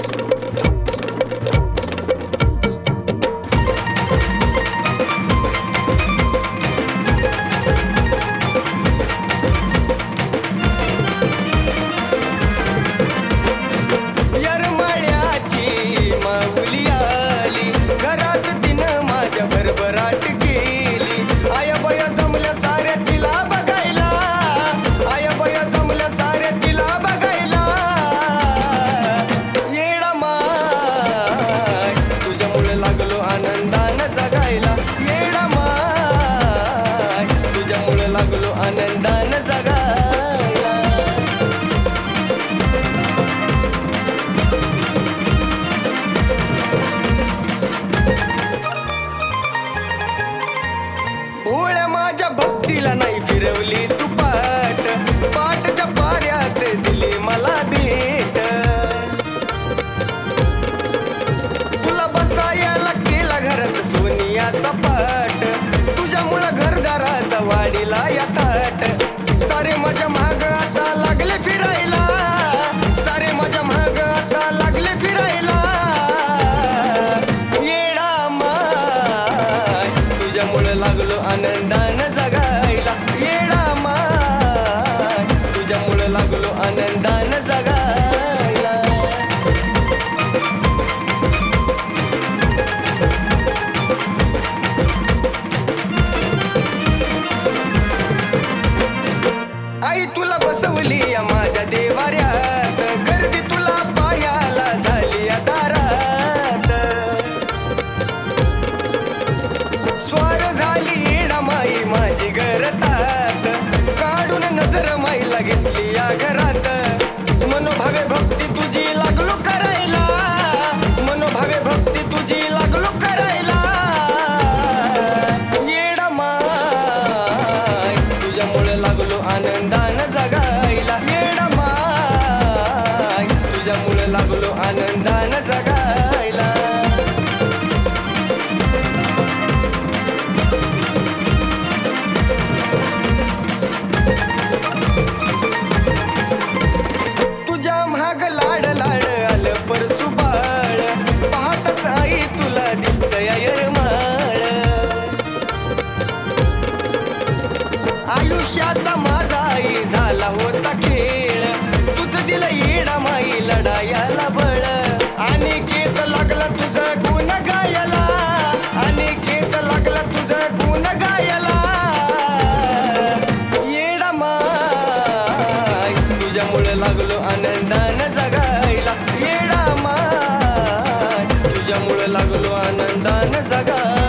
you. तुझ्यामुळे घेतली या घरात. मनोभावे भक्ती तुझी लागलो करायला. मनोभावे भक्ती तुझी लागलो करायला. येडा माय तुझ्यामुळे लागलो आनंदानं जगायला. येडा माय तुझ्यामुळे लागलो आनंदानं आयुष्याचा माझा आई झाला होता खेळ. तुझ दिलं येडा माई लढायाला बळ. आणि केत लागला तुझं गुण गायला. आणि केत लागला तुझं गुण गायला. येडा माय तुझ्यामुळे लागलो आनंदानं जगायला. येडा माय तुझ्यामुळे लागलो आनंदानं जगायला.